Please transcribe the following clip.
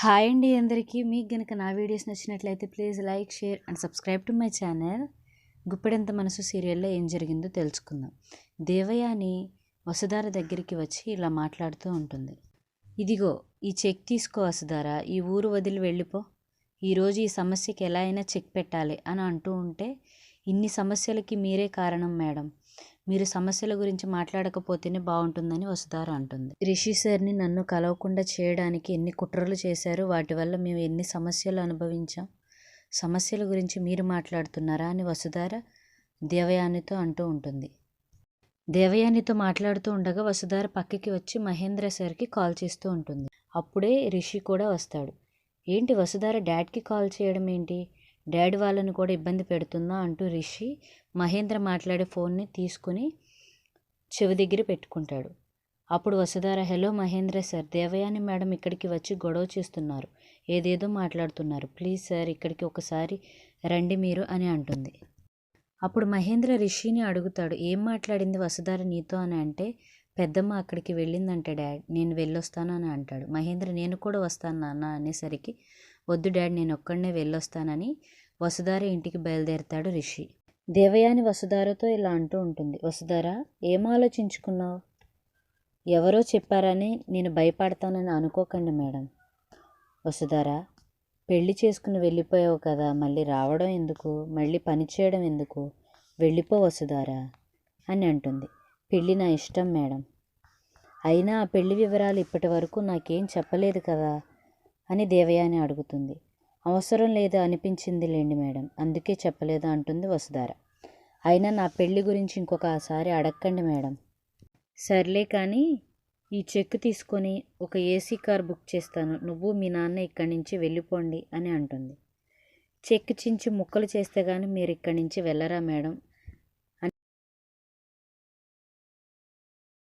Hi అండి అందరికీ. మీకు గనక నా వీడియోస్ నచ్చినట్లయితే please like share and subscribe to my channel. Guppedantha మనసు సీరియల్లో ఏం జరిగిందో తెలుసుకుందాం. దేవయాని వసుధార దగ్గరికి వచ్చి ఇలా మాట్లాడుతూ ఉంటుంది. ఇదిగో ఈ చెక్ తీసుకో వసుధార ఈ ఊరు వదిలి వెళ్ళిపో. ఈరోజు ఈ సమస్యకి ఎలా అయినా చెక్ పెట్టాలి అని అంటూ ఉంటే ఇన్ని సమస్యలకి మీరే కారణం మేడం. మీరు సమస్యల గురించి మాట్లాడకపోతేనే బాగుంటుందని వసుధార అంటుంది. రిషి సార్ని నన్ను కలవకుండా చేయడానికి ఎన్ని కుట్రలు చేశారు వాటి వల్ల మేము ఎన్ని సమస్యలు అనుభవించాం సమస్యల గురించి మీరు మాట్లాడుతున్నారా అని వసుధార దేవయానితో అంటూ ఉంటుంది. దేవయానితో మాట్లాడుతూ ఉండగా వసుధార పక్కకి వచ్చి మహేంద్ర సార్కి కాల్ చేస్తూ ఉంటుంది. అప్పుడే రిషి కూడా వస్తాడు. ఏంటి వసుధార డాడ్కి కాల్ చేయడం ఏంటి? డాడీ వాళ్ళని కూడా ఇబ్బంది పెడుతుందా అంటూ రిషి మహేంద్ర మాట్లాడే ఫోన్ని తీసుకుని చెవి దగ్గర పెట్టుకుంటాడు. అప్పుడు Vasudhara hello Mahendra sir Devayani madam ఇక్కడికి వచ్చి గొడవ చేస్తున్నారు. ఏదేదో మాట్లాడుతున్నారు. ప్లీజ్ సార్ ఇక్కడికి ఒకసారి రండి మీరు అని అంటుంది. అప్పుడు మహేంద్ర రిషిని అడుగుతాడు ఏం మాట్లాడింది వసుధార నీతో? అని అంటే పెద్దమ్మ అక్కడికి వెళ్ళిందంటే డాడ్ నేను వెళ్ళొస్తాను అని అంటాడు. మహేంద్ర నేను కూడా వస్తాను నాన్న అనేసరికి వద్దు డాడ్ నేను ఒక్కడనే వెళ్ళొస్తానని వసుధార ఇంటికి బయలుదేరతాడు రిషి. దేవయాని వసుధారతో ఇలా అంటూ ఉంటుంది. వసుధార ఏం ఆలోచించుకున్నావు? ఎవరో చెప్పారని నేను భయపడతానని అనుకోకండి మేడం. వసుధార పెళ్ళి చేసుకుని వెళ్ళిపోయావు కదా మళ్ళీ రావడం ఎందుకు? మళ్ళీ పని చేయడం ఎందుకు? వెళ్ళిపో వసుధార అని అంటుంది. పెళ్ళి నా ఇష్టం మేడం. అయినా ఆ పెళ్ళి వివరాలు ఇప్పటి వరకు నాకేం చెప్పలేదు కదా. అని దేవయాని అడుగుతుంది. అవసరం లేదు అనిపించింది లేండి మేడం. అందుకే చెప్పలేదా అంటుంది వసుధార. అయినా నా పెళ్ళి గురించి ఇంకొకసారి అడగండి మేడం. సర్లే కానీ ఈ చెక్ తీసుకొని ఒక ఏసీ కార్ బుక్ చేస్తాను. నువ్వు మీ నాన్న ఇక్కడి నుంచి వెళ్ళిపోండి అని అంటుంది. చెక్ చించి ముక్కలు చేస్తే కానీ మీరు ఇక్కడి నుంచి వెళ్ళరా మేడం?